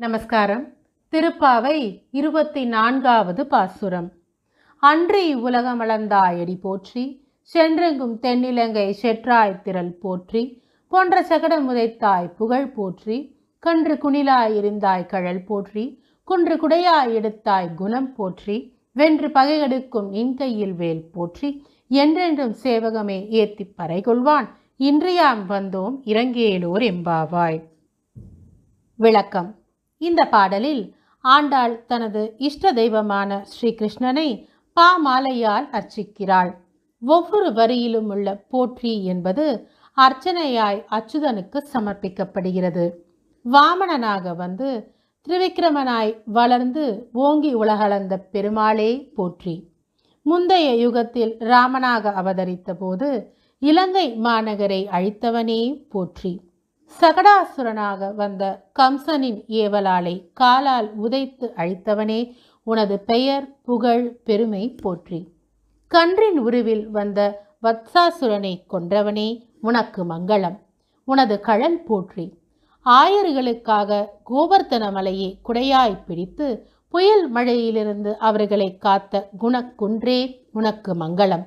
நமஸ்காரம். திருப்பாவை இருபத்தி நான்காவது பாசுரம். அன்றி உலகமளந்தாயடி போற்றி சென்றெங்கும் தென்னிலங்கை செற்றாய் திரள் போற்றி போன்ற சகடம் உதைத்தாய் புகழ் போற்றி கன்று குணிலாய் இருந்தாய் கழல் போற்றி குன்று குடையாய் எடுத்தாய் குணம் போற்றி வென்று பகையெடுக்கும் இன்கையில் வேல் போற்றி என்றென்றும் சேவகமே ஏத்திப் பறைகொள்வான் இன்றியாம் வந்தோம் இறங்கேலோர் எம்பாவாய். விளக்கம். இந்த பாடலில் ஆண்டாள் தனது இஷ்ட தெய்வமான ஸ்ரீகிருஷ்ணனை பாமாலையால் அர்ச்சிக்கிறாள். ஒவ்வொரு வரியிலும் உள்ள போற்றி என்பது அர்ச்சனையாய் அச்சுதனுக்கு சமர்ப்பிக்கப்படுகிறது. வாமணனாக வந்து திரிவிக்ரமனாய் வளர்ந்து ஓங்கி உலகளந்த பெருமாளே போற்றி. முந்தைய யுகத்தில் ராமனாக அவதரித்த போது இலங்கை மாநகரை அழித்தவனே போற்றி. சகடாசுரனாக வந்த கம்சனின் ஏவலாலை காலால் உதைத்து அழித்தவனே உனது பெயர் புகழ் பெருமை போற்றி. கன்றின் உருவில் வந்த வத்சாசுரனை கொன்றவனே உனக்கு மங்களம். உனது கழல் போற்றி. ஆயர்களுக்காக கோவர்த்தன மலையை குடையாய் பிடித்து புயல் மழையிலிருந்து அவர்களை காத்த குணக்குன்றே உனக்கு மங்களம்.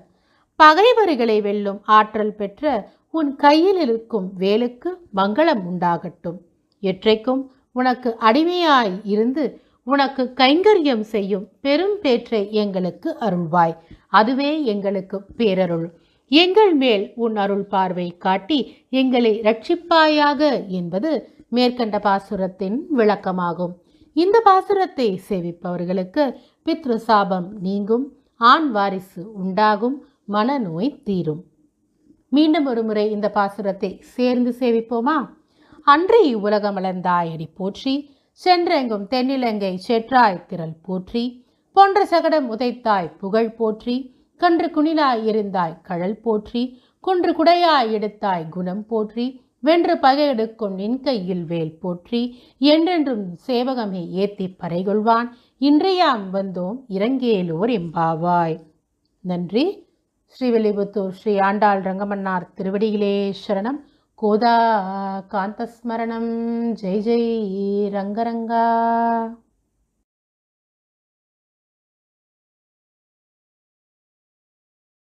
பகைவர்களை வெல்லும் ஆற்றல் பெற்ற உன் கையில் இருக்கும் வேலுக்கு மங்களம் உண்டாகட்டும். எற்றைக்கும் உனக்கு அடிமையாய் இருந்து உனக்கு கைங்கரியம் செய்யும் பெரும் பேற்றை எங்களுக்கு அருள்வாய். அதுவே எங்களுக்கு பேரருள். எங்கள் மேல் உன் அருள் பார்வை காட்டி எங்களை ரட்சிப்பாயாக என்பது மேற்கண்ட பாசுரத்தின் விளக்கமாகும். இந்த பாசுரத்தை சேவிப்பவர்களுக்கு பித்ரு சாபம் நீங்கும் ஆண் வாரிசு உண்டாகும். மனநோய் தீரும். மீண்டும் ஒருமுறை இந்த பாசுரத்தை சேர்ந்து சேவிப்போமா? அன்றி அடி போற்றி சென்றெங்கும் தென்னிலங்கை செற்றாய் திரள் போற்றி போன்ற சகடம் உதைத்தாய் புகழ் போற்றி கன்று குணிலாய் இருந்தாய் கழல் போற்றி குன்று குடையாய் எடுத்தாய் குணம் போற்றி வென்று பகையெடுக்கும் நின் கையில் வேல் போற்றி என்றென்றும் சேவகமே ஏத்தி பறைகொள்வான் இன்றையாம் வந்தோம் இறங்கேலோர் எம்பாவாய். நன்றி. ஸ்ரீவில்லிபுத்தூர் ஸ்ரீ ஆண்டாள் ரங்கமன்னார் திருவடியிலே சரணம். கோதா காந்தஸ்மரணம் ஜெய் ஜெய் ரங்கரங்கா.